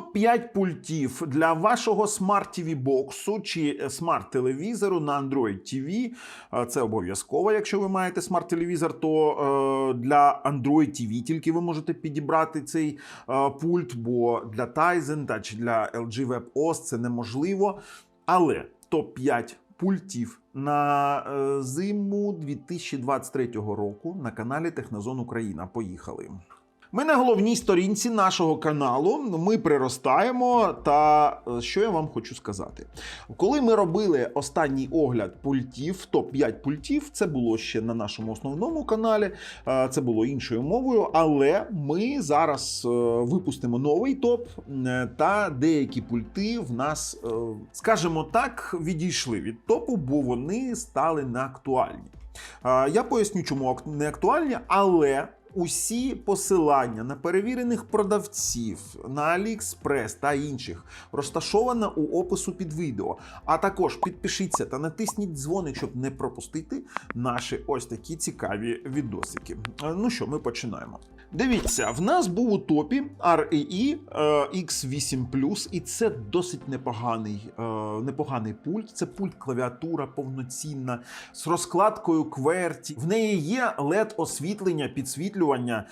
Топ-5 пультів для вашого Smart TV боксу чи смарт-телевізору на Android TV. Е, Це обов'язково. Якщо ви маєте смарт-телевізор, то е, для Android TV тільки ви можете підібрати цей е, пульт, бо для Tizen та чи для LG WebOS це неможливо. Але топ-5 пультів на е, зиму 2023 року на каналі Технозон Україна. Поїхали. Ми на головній сторінці нашого каналу. Ми приростаємо. Та е, що я вам хочу сказати? Коли ми робили останній огляд пультів, топ-5 пультів, це було ще на нашому основному каналі, е, це було іншою мовою. Але ми зараз е, випустимо новий топ, та деякі пульти в нас, скажімо так, відійшли від топу, бо вони стали неактуальні. Я поясню, чому не актуальні, але усі посилання на перевірених продавців на AliExpress та інших розташовано у опису під відео. А також підпишіться та натисніть дзвоник, щоб не пропустити наші ось такі цікаві відосики. Е, Ну що, ми починаємо. Дивіться, в нас був у топі REE е, X8 і це досить непоганий, е, непоганий пульт. Це пульт клавіатура повноцінна з розкладкою QWERTY. В неї є led освітлення, підсвітлювання. Е,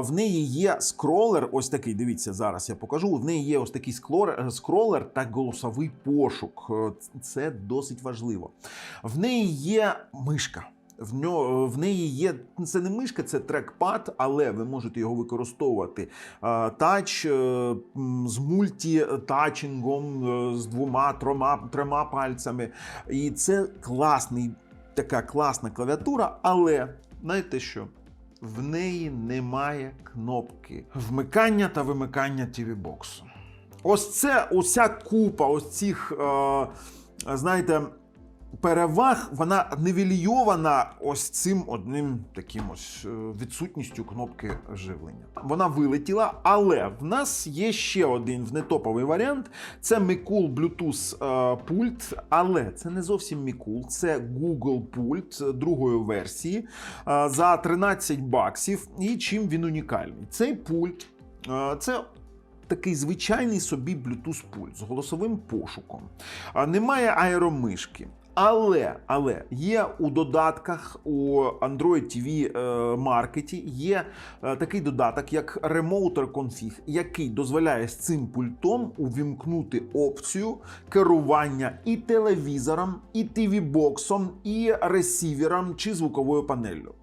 В неї є скролер. Ось такий. Дивіться, зараз я покажу. В неї є ось такий скролер, скролер та голосовий пошук. Е, Це досить важливо. В неї є мишка. В нього в неї є це не мишка, це трекпад, але ви можете його використовувати е, тач е, з мультитачингом, е, з двома трьома, трьома пальцями. І це класний, така класна клавіатура, але знаєте що? В неї немає кнопки вмикання та вимикання TV боксу. Ось це уся купа ось цих, е, знаєте, переваг, вона нивелійована ось цим одним таким ось е, відсутністю кнопки живлення. Вона вилетіла, але в нас є ще один внетоповий варіант. Це Mikul Bluetooth е, пульт, але це не зовсім Mikul, це Google пульт другої версії е, за 13 баксів. І чим він унікальний? Цей пульт це такий звичайний собі Bluetooth пульт з голосовим пошуком. Немає аеромишки. Але, але є у додатках у Android TV е, маркеті є е, такий додаток, як Remoter Config, який дозволяє з цим пультом увімкнути опцію керування і телевізором, і TV-боксом, і ресівером чи звуковою панеллю.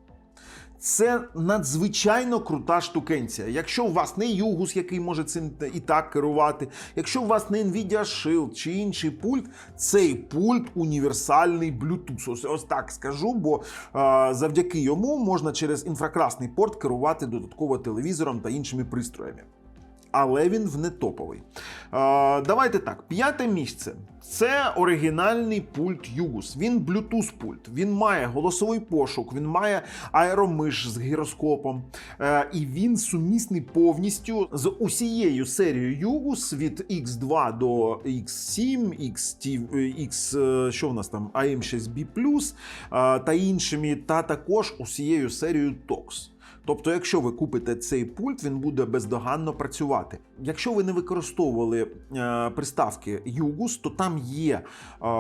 Це надзвичайно крута штукенція. Якщо у вас не Югус, який може цим і так керувати, якщо у вас не Nvidia Shield чи інший пульт, цей пульт універсальний Bluetooth. Ось, ось так скажу, бо е, завдяки йому можна через інфракрасний порт керувати додатково телевізором та іншими пристроями. Але він в нетоповий. Е, давайте так, п'яте місце. Це оригінальний пульт Югус. Він Bluetooth пульт. Він має голосовий пошук, він має аеромиш з гіроскопом, е, і він сумісний повністю з усією серією Югус від X2 до X7, XT, X, що в нас там, AM6B+, е, та іншими, та також усією серією TOX. Тобто, якщо ви купите цей пульт, він буде бездоганно працювати. Якщо ви не використовували е, приставки Югус, то там є е,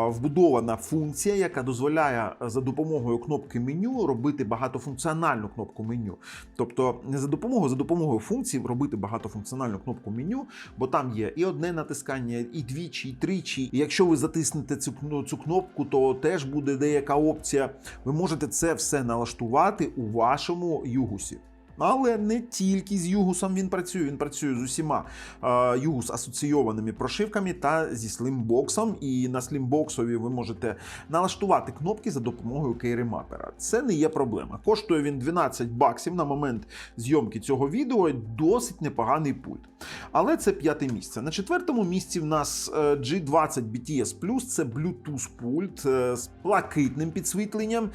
вбудована функція, яка дозволяє за допомогою кнопки меню робити багатофункціональну кнопку меню. Тобто не за допомогою, за допомогою функцій робити багатофункціональну кнопку меню, бо там є і одне натискання, і двічі, і тричі. І якщо ви затиснете цю, кно- цю кнопку, то теж буде деяка опція. Ви можете це все налаштувати у вашому Югусі. Але не тільки з Югусом він працює, він працює з усіма Югус асоційованими прошивками та зі слімбоксом. І на слімбоксові ви можете налаштувати кнопки за допомогою кейремапера. Це не є проблема. Коштує він 12 баксів на момент зйомки цього відео. Досить непоганий пульт. Але це п'яте місце. На четвертому місці в нас е, G20 BTS це Bluetooth пульт е, з блакитним підсвітленням,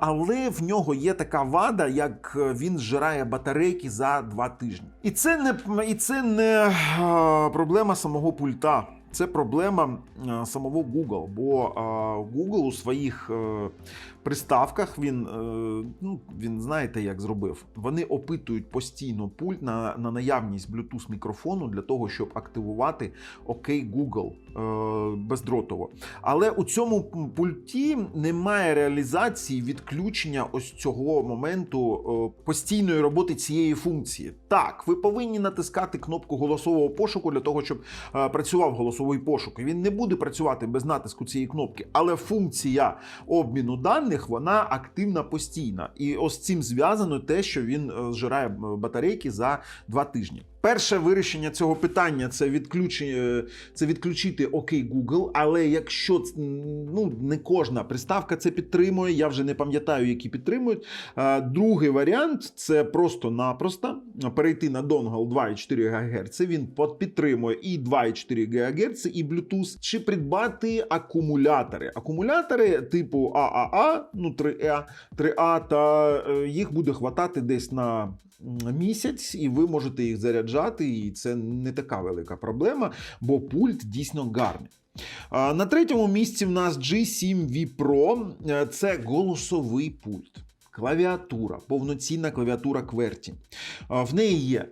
але в нього є така вада, як е, він зжирає батарейки за два тижні. І це не, і це не проблема самого пульта. Це проблема е, самого Google, бо е, Google у своїх е, приставках він, ну, він знаєте, як зробив. Вони опитують постійно пульт на, на наявність Bluetooth мікрофону для того, щоб активувати OK Google бездротово. Але у цьому пульті немає реалізації відключення ось цього моменту постійної роботи цієї функції. Так, ви повинні натискати кнопку голосового пошуку для того, щоб працював голосовий пошук. Він не буде працювати без натиску цієї кнопки, але функція обміну даних вона активна постійна. І ось цим зв'язано те, що він е, зжирає батарейки за два тижні. Перше вирішення цього питання це відключення, це відключити ОК Google. Але якщо ну не кожна приставка це підтримує, я вже не пам'ятаю, які підтримують. Е, Другий варіант це просто-напросто перейти на донгл 2,4 ГГц. Він підтримує і 2,4 ГГц, і Bluetooth, чи придбати акумулятори. Акумулятори типу ААА, ну 3А, 3А, та е, їх буде хватати десь на місяць, і ви можете їх заряджати, і це не така велика проблема, бо пульт дійсно гарний. На третьому місці в нас G7V Pro. Е, Це голосовий пульт, клавіатура, повноцінна клавіатура QWERTY. В неї є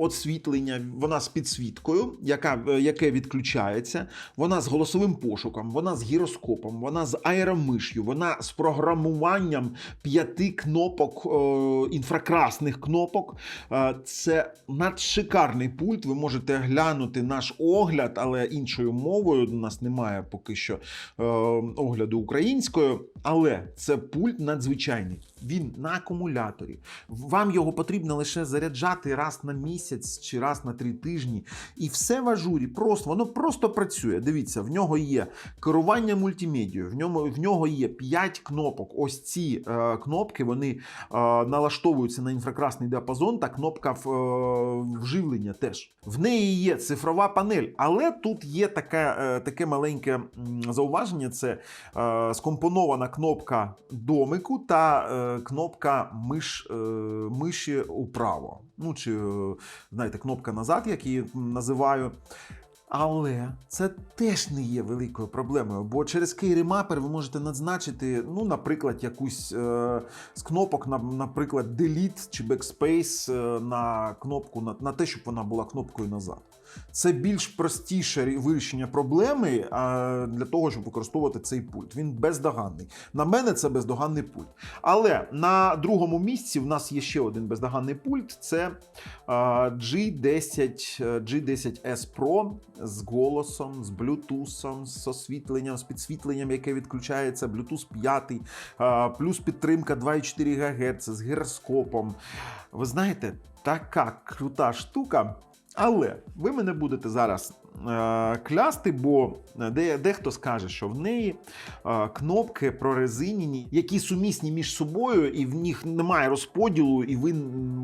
освітлення, вона з підсвіткою, яка, е, яке відключається, вона з голосовим пошуком, вона з гіроскопом, вона з аеромиш'ю, вона з програмуванням п'яти кнопок, е, інфракрасних кнопок. Е, Це надшикарний пульт. Ви можете глянути наш огляд, але іншою мовою. У нас немає поки що огляду українською. Але це пульт надзвичайний. Він на акумуляторі. Вам його потрібно лише заряджати раз на місяць чи раз на три тижні. І все в ажурі. Просто воно просто працює. Дивіться, в нього є керування мультимедією, в ньому в нього є 5 кнопок. Ось ці е, кнопки вони е, налаштовуються на інфракрасний діапазон, та кнопка в, е, вживлення теж. В неї є цифрова панель, але тут є таке, е, таке маленьке зауваження: це е, скомпонована кнопка домику та е, кнопка миш, е, миші управо. Ну чи е, знаєте, кнопка назад, як її називаю. Але це теж не є великою проблемою, бо через кейремапер ви можете назначити, ну, наприклад, якусь е, з кнопок, на, наприклад, Delete чи Backspace е, на кнопку на, на те, щоб вона була кнопкою назад. Це більш простіше вирішення проблеми е, для того, щоб використовувати цей пульт. Він бездоганний. На мене це бездоганний пульт. Але на другому місці в нас є ще один бездоганний пульт: це е, G10, е, G10S Pro з голосом, з Bluetooth, з освітленням, з підсвітленням, яке відключається, Bluetooth 5, е, плюс підтримка 2,4 ГГц з гіроскопом. Ви знаєте, така крута штука. Але ви мене будете зараз клясти, бо дехто скаже, що в неї е, кнопки прорезинені, які сумісні між собою, і в них немає розподілу, і ви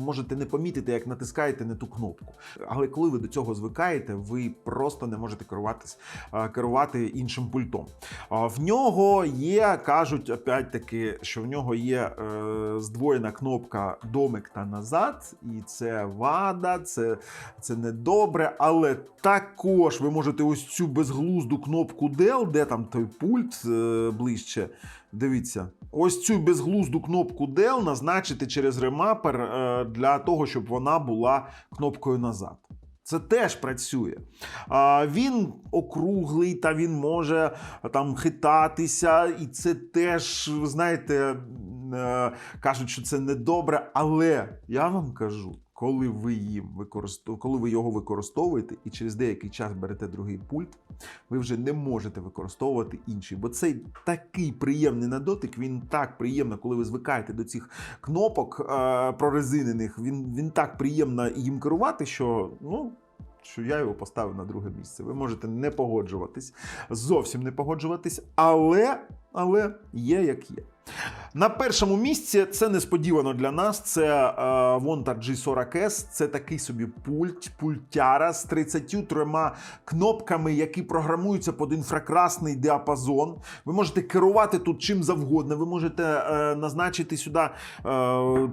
можете не помітити, як натискаєте не ту кнопку. Але коли ви до цього звикаєте, ви просто не можете керуватись, е, керувати іншим пультом. В нього є, кажуть, опять-таки, що в нього є е, здвоєна кнопка домик та назад, і це вада, це, це недобре, але також ви можете ось цю безглузду кнопку Del, де там той пульт е, ближче. Дивіться, ось цю безглузду кнопку Del назначити через ремапер е, для того, щоб вона була кнопкою назад. Це теж працює. А, він округлий, та він може там хитатися, і це теж, ви знаєте, е, кажуть, що це недобре. Але я вам кажу, коли ви їм використов... коли ви його використовуєте і через деякий час берете другий пульт, ви вже не можете використовувати інший. Бо цей такий приємний на дотик, він так приємно, коли ви звикаєте до цих кнопок е- прорезинених, він, він так приємно їм керувати, що ну. Що я його поставив на друге місце. Ви можете не погоджуватись, зовсім не погоджуватись, але але є як є. На першому місці це несподівано для нас. Це е, Vonta G40S. Це такий собі пульт, пультяра з 33 кнопками, які програмуються під інфракрасний діапазон. Ви можете керувати тут чим завгодно. Ви можете е, назначити сюди е,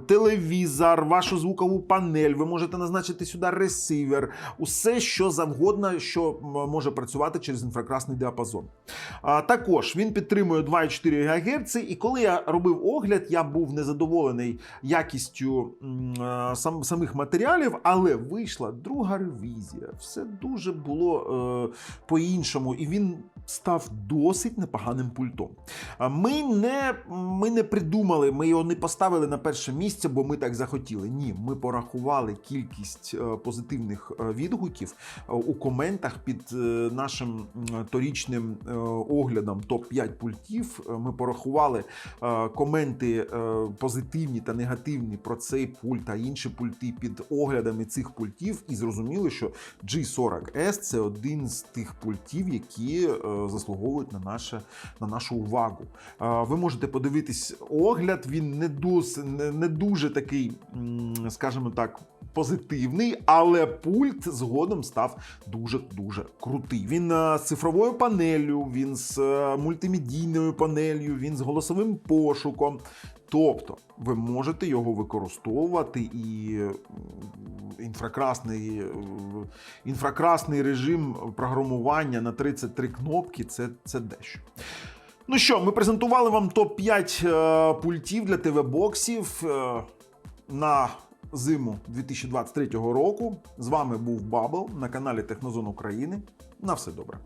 телевізор, вашу звукову панель. Ви можете назначити сюди ресивер. Усе, що завгодно, що може працювати через інфракрасний діапазон. А, також він підтримує 2,4 ГГц, і коли я робив огляд, я був незадоволений якістю е, сам, самих матеріалів, але вийшла друга ревізія. Все дуже було е, по-іншому, і він став досить непоганим пультом. Ми не, ми не придумали, ми його не поставили на перше місце, бо ми так захотіли. Ні, ми порахували кількість е, позитивних е, відгуків у коментах під нашим торічним оглядом топ-5 пультів. Е, Ми порахували е, коменти е, позитивні та негативні про цей пульт та інші пульти під оглядами цих пультів, і зрозуміли, що G40S це один з тих пультів, які заслуговують на, наше, на нашу увагу. Ви можете подивитись огляд, він не, дос, не, дуже такий, скажімо так. Позитивний, але пульт згодом став дуже дуже крутий. Він з цифровою панеллю, він з е, мультимедійною панелью, він з голосовим пошуком. Тобто ви можете його використовувати і інфракрасний, е, інфракрасний режим програмування на 33 кнопки це, це дещо. Ну що, ми презентували вам топ-5 е, пультів для ТВ-боксів е, на зиму 2023 року. З вами був Бабл на каналі Технозон України. На все добре.